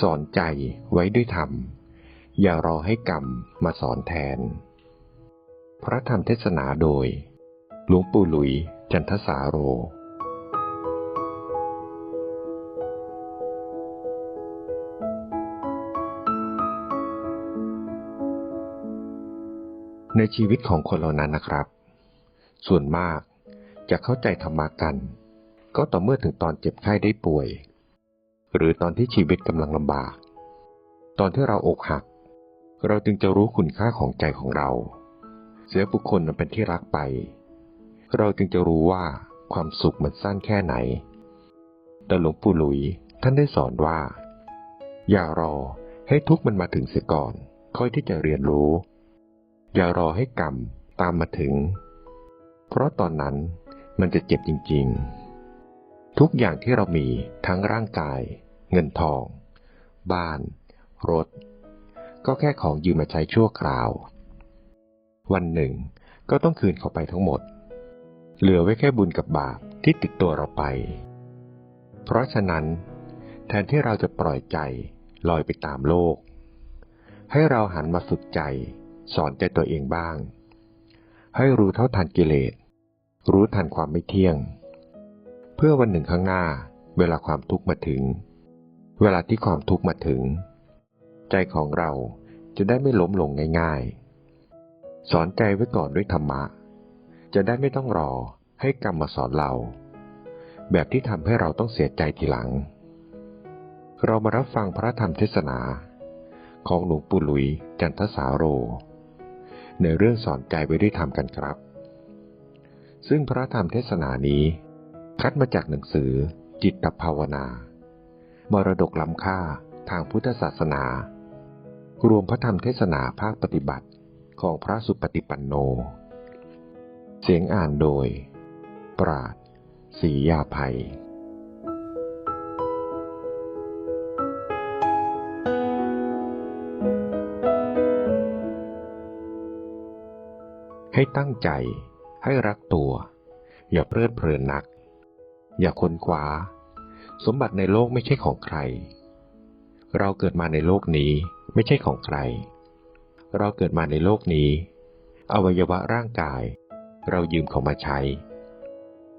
สอนใจไว้ด้วยธรรม อย่ารอให้กรรมมาสอนแทน พระธรรมเทศนาโดย หลวงปู่หลุยจันทสาโรในชีวิตของคนเรานั้นนะครับ ส่วนมากจะเข้าใจธรรมะกัน ก็ต่อเมื่อถึงตอนเจ็บไข้ได้ป่วย หรือตอนที่ชีวิตกำลังลำบาก ตอนที่เราอกหัก เราจึงจะรู้คุณค่าของใจของเรา เสียบุคคลมันเป็นที่รักไป เราจึงจะรู้ว่าความสุขมันสั้นแค่ไหน แต่หลวงปู่หลุยท่านได้สอนว่า อย่ารอให้ทุกข์มันมาถึงเสียก่อน ค่อยที่จะเรียนรู้ อย่ารอให้กรรมตามมาถึง เพราะตอนนั้นมันจะเจ็บจริง ๆ ทุกอย่างที่เรามีทั้งร่างกาย เงินทอง บ้าน รถ ก็แค่ของยืมมาใช้ชั่วคราว วันหนึ่งก็ต้องคืนเขาไปทั้งหมด เหลือไว้แค่บุญกับบาปที่ติดตัวเราไป เพราะฉะนั้น แทนที่เราจะปล่อยใจลอยไปตามโลก ให้เราหันมาฝึกใจ สอนใจตัวเองบ้าง ให้รู้เท่าทันกิเลส รู้ทันความไม่เที่ยง เพื่อวันหนึ่งข้างหน้าเวลาความทุกข์มาถึง เวลาที่ความทุกข์มาถึง ใจของเราจะได้ไม่ล้มลงง่ายๆ สอนใจไว้ก่อนด้วยธรรมะ จะได้ไม่ต้องรอให้กรรมมาสอนเรา แบบที่ทำให้เราต้องเสียใจทีหลัง เรามารับฟังพระธรรมเทศนา ของหลวงปู่หลุยจันทสาโร ในเรื่องสอนใจไว้ด้วยธรรมกันครับ ซึ่งพระธรรมเทศนานี้ คัดมาจากหนังสือจิตภาวนา มรดกล้ำค่าทางพุทธศาสนา รวมพระธรรมเทศนาภาคปฏิบัติของพระสุปฏิปันโน เสียงอ่านโดย ปราดศรียาภัยให้ตั้งใจให้รักตัว อย่าเพลิดเพลินนัก อย่าค้นคว้า สมบัติในโลกไม่ใช่ของใคร เราเกิดมาในโลกนี้ไม่ใช่ของใคร เราเกิดมาในโลกนี้ อวัยวะร่างกาย เรายืมเขามาใช้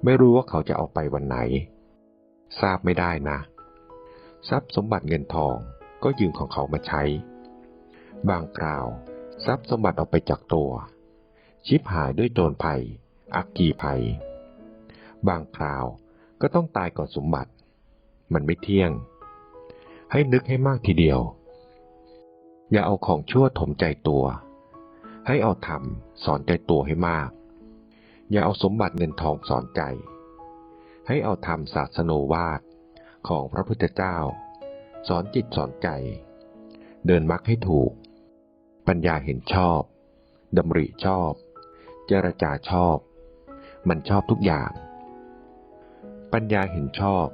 ไม่รู้ว่าเขาจะเอาไปวันไหน ทราบไม่ได้นะ ทรัพย์สมบัติเงินทองก็ยืมของเขามาใช้ บางคราวทรัพย์สมบัติออกไปจากตัว ชิบหายด้วยโจรภัย อักกีภัย บางคราวก็ต้องตายก่อนสมบัติ มันไม่เที่ยง ให้นึกให้มากทีเดียว อย่าเอาของชั่วถมใจตัว ให้เอาธรรมสอนใจตัวให้มาก อย่าเอาสมบัติเงินทองสอนใจ ให้เอาธรรมศาสโนวาทของพระพุทธเจ้า สอนจิตสอนใจ เดินมรรคให้ถูก ปัญญาเห็นชอบดำริชอบ เจรจาชอบ มันชอบทุกอย่าง ปัญญาเห็นชอบ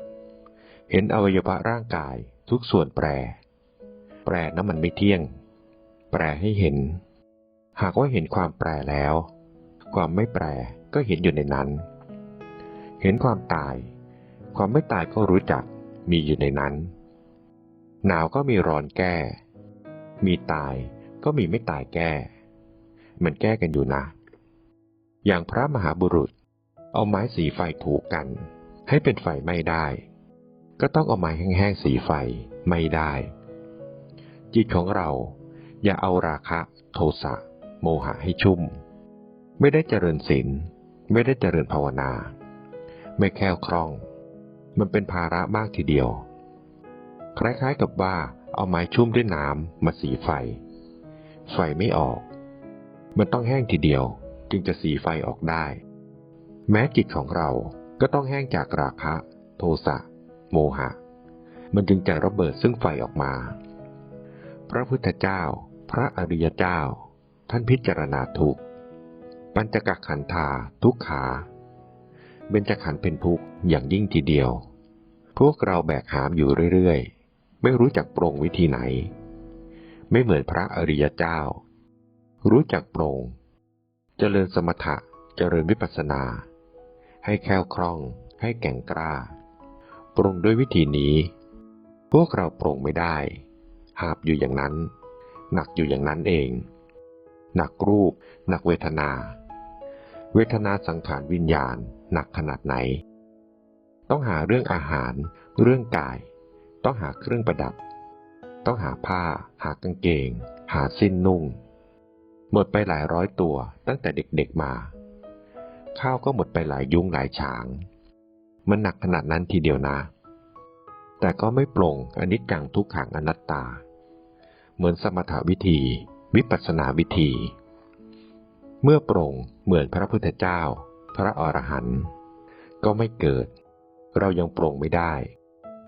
เห็นอวัยวะร่างกายทุกส่วนแปร แปรนั้นมันไม่เที่ยง แปรให้เห็น หากว่าเห็นความแปรแล้ว ความไม่แปรก็เห็นอยู่ในนั้น เห็นความตาย ความไม่ตายก็รู้จักมีอยู่ในนั้น หนาวก็มีร้อนแก้ มีตายก็มีไม่ตายแก้ มันแก้กันอยู่นะ อย่างพระมหาบุรุษ เอาไม้สีไฟถูกกัน ให้เป็นไฟไม่ได้ ก็ต้องเอาไม้แห้งๆสีไฟไม่ได้ จิตของเราอย่าเอาราคะ โทสะ โมหะให้ชุ่ม ไม่ได้เจริญศีลไม่ได้เจริญภาวนา ไม่แค่วคล่อง มันเป็นภาระมากทีเดียว คล้ายๆกับว่าเอาไม้ชุ่มด้วยน้ำมาสีไฟ ไฟไม่ออก มันต้องแห้งทีเดียวจึงจะสีไฟออกได้ แม้จิตของเราก็ต้องแห้งจากราคะ โทสะ โมหะ มันจึงจะระเบิดซึ่งไฟออกมา พระพุทธเจ้า พระอริยเจ้า ท่านพิจารณาทุกปัญจกขันธาทุกขาเบญจขันธ์เป็นทุกข์อย่างยิ่งทีเดียว พวกเราแบกหามอยู่เรื่อยๆ ไม่รู้จักปรงวิธีไหน ไม่เหมือนพระอริยเจ้า รู้จักปรงเจริญสมถะ เจริญวิปัสสนา ให้แคล่วคล่อง ให้แก่งกล้า ปรุงด้วยวิธีนี้ พวกเราโปร่งไม่ได้ หาบอยู่อย่างนั้น หนักอยู่อย่างนั้นเอง หนักรูป หนักเวทนา เวทนาสังขารวิญญาณ หนักขนาดไหน ต้องหาเรื่องอาหาร เรื่องกาย ต้องหาเครื่องประดับ ต้องหาผ้า หากางเกง หาสิ้นนุ่ง หมดไปหลายร้อยตัวตั้งแต่เด็กๆมา ข้าวก็หมดไปหลายยุ้งหลายฉาง มันหนักขนาดนั้นทีเดียวนะ แต่ก็ไม่ปลงอนิจจังทุกขังอนัตตา เหมือนสมถวิธี วิปัสสนาวิธี เมื่อปรงเหมือนพระพุทธเจ้า พระอรหันต์ก็ไม่เกิด เรายังปรงไม่ได้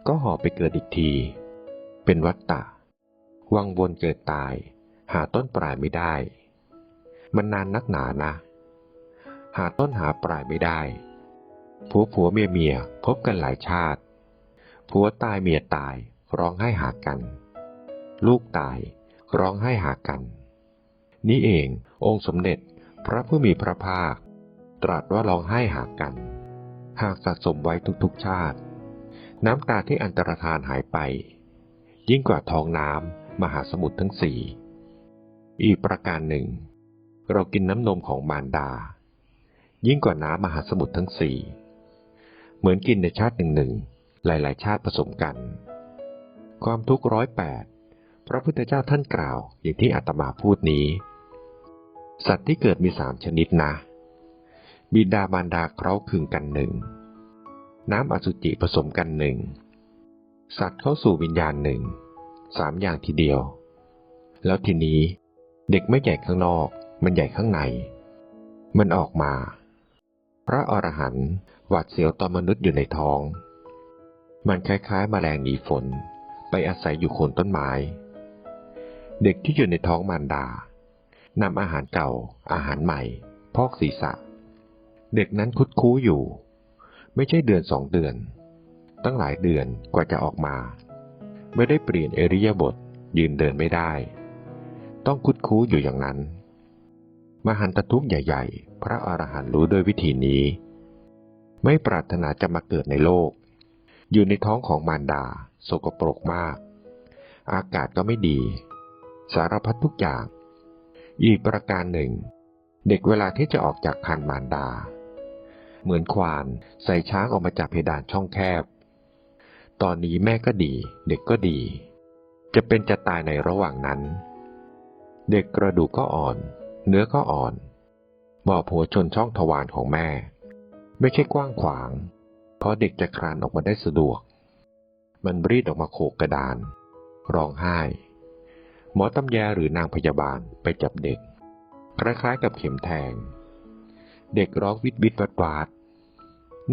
ก็ห่อไปเกิดอีกที เป็นวัฏฏะวังวนเกิดตาย หาต้นปลายไม่ได้ มันนานนักหนานะ หาต้นหาปลายไม่ได้ ผัวผัวเมียเมียพบกันหลายชาติ ผัวตายเมียตายร้องไห้หากัน ลูกตายร้องไห้หากัน นี่เององค์สมเด็จพระผู้มีพระภาค ตรัสว่าร้องไห้หากัน หากสะสมไว้ทุกๆชาติ น้ำตาที่อันตรธานหายไป ยิ่งกว่าทองน้ำมหาสมุทรทั้งสี่อีกประการหนึ่ง เรากินน้ำนมของมารดา ยิ่งกว่าน้ำมหาสมุทรทั้งสี่ เหมือนกินในชาติหนึ่งหนึ่งหลาย ๆ ชาติผสมกัน ความทุกข์ร้อยแปดพระพุทธเจ้าท่านกล่าวอย่างที่อาตมาพูดนี้ สัตว์ที่เกิดมีสามชนิดนะ บิดามารดาเคราคึงกันหนึ่ง น้ำอสุจิผสมกันหนึ่ง สัตว์เข้าสู่วิญญาณหนึ่ง สามอย่างทีเดียว แล้วทีนี้เด็กไม่ใหญ่ข้างนอก มันใหญ่ข้างใน มันออกมา พระอรหันต์ หวาดเสียวตอนมนุษย์อยู่ในท้อง มันคล้ายๆมแมลงหนีฝน ไปอาศัยอยู่โคนต้นไม้ เด็กที่อยู่ในท้องมารดานำอาหารเก่า อาหารใหม่ พอกศีรษะ เด็กนั้นคุดคู้อยู่ ไม่ใช่เดือนสองเดือน ตั้งหลายเดือนกว่าจะออกมา ไม่ได้เปลี่ยนเอริยาบทยืนเดินไม่ได้ ต้องคุดคู้อยู่อย่างนั้น มหันตทุกข์ใหญ่ ๆ พระอรหันต์รู้ด้วยวิธีนี้ ไม่ปรารถนาจะมาเกิดในโลก อยู่ในท้องของมารดา โสกปรกมาก อากาศก็ไม่ดี สารพัดทุกอย่าง อีกประการหนึ่ง เด็กเวลาที่จะออกจากคันมารดา เหมือนควานใส่ช้างออกมาจากเพดานช่องแคบ ตอนนี้แม่ก็ดี เด็กก็ดี จะเป็นจะตายในระหว่างนั้น เด็กกระดูกก็อ่อน เนื้อก็อ่อนบ่อผัวชนช่องทวารของแม่ ไม่ใช่กว้างขวาง เพราะเด็กจะคลานออกมาได้สะดวก มันรีดออกมาโขกกระดาน ร้องไห้ หมอตำแยหรือนางพยาบาลไปจับเด็ก คล้ายๆกับเข็มแทง เด็กร้องวิดวิดวัดวาด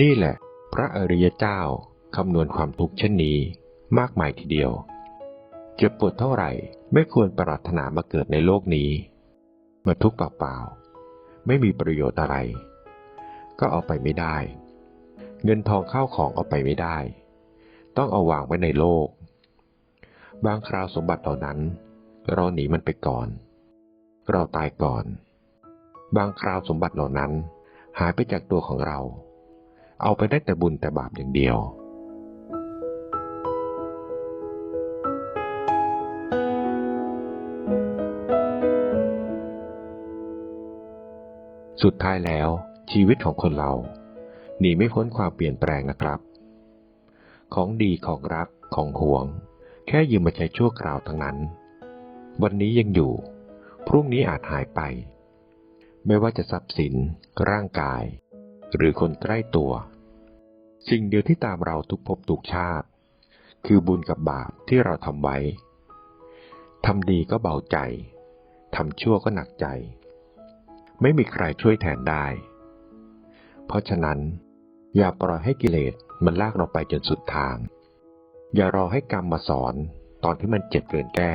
นี่แหละ พระอริยเจ้าคำนวณความทุกข์เช่นนี้มากมายทีเดียว เจ็บปวดเท่าไหร่ไม่ควรปรารถนามาเกิดในโลกนี้ มาทุกข์เปล่าๆไม่มีประโยชน์อะไร ก็เอาไปไม่ได้ เงินทองเข้าของเอาไปไม่ได้ ต้องเอาวางไว้ในโลก บางคราวสมบัติเหล่านั้น เราหนีมันไปก่อน เราตายก่อน บางคราวสมบัติเหล่านั้น หายไปจากตัวของเรา เอาไปได้แต่บุญแต่บาปอย่างเดียวสุดท้ายแล้ว ชีวิตของคนเราหนีไม่พ้นความเปลี่ยนแปลงนะครับ ของดีของรักของห่วง แค่ยืมมาใช้ชั่วคราวทั้งนั้น วันนี้ยังอยู่ พรุ่งนี้อาจหายไป ไม่ว่าจะทรัพย์สิน ร่างกาย หรือคนใกล้ตัว สิ่งเดียวที่ตามเราทุกภพทุกชาติ คือบุญกับบาปที่เราทำไว้ทำดีก็เบาใจทำชั่วก็หนักใจ ไม่มีใครช่วยแทนได้ เพราะฉะนั้น อย่าปล่อยให้กิเลสมันลากเราไปจนสุดทาง อย่ารอให้กรรมมาสอนตอนที่มันเจ็บเกินแก้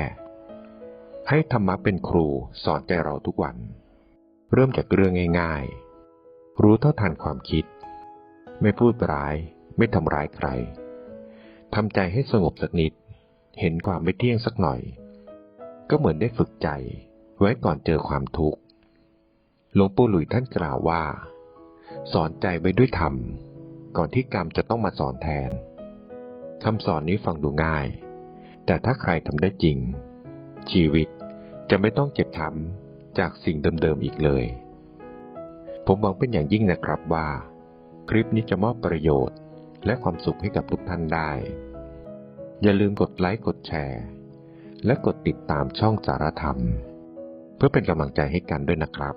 ให้ธรรมะเป็นครูสอนใจเราทุกวัน เริ่มจากเรื่องง่ายๆ รู้เท่าทันความคิด ไม่พูดร้าย ไม่ทำร้ายใครทำใจให้สงบสักนิด เห็นความไม่เที่ยงสักหน่อย ก็เหมือนได้ฝึกใจไว้ก่อนเจอความทุกข์หลวงปู่หลุยท่านกล่าวว่า สอนใจไว้ด้วยธรรม ก่อนที่กรรมจะต้องมาสอนแทนคำสอนนี้ฟังดูง่าย แต่ถ้าใครทำได้จริง ชีวิตจะไม่ต้องเจ็บช้ำจากสิ่งเดิมๆอีกเลย ผมหวังเป็นอย่างยิ่งนะครับว่า คลิปนี้จะมอบประโยชน์ และความสุขให้กับทุกท่านได้ อย่าลืมกดไลค์กดแชร์ และกดติดตามช่องสารธรรม เพื่อเป็นกำลังใจให้กันด้วยนะครับ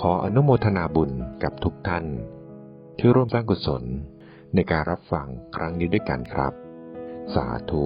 ขออนุโมทนาบุญกับทุกท่าน ที่ร่วมสร้างกุศลในการรับฟังครั้งนี้ด้วยกันครับ สาธุ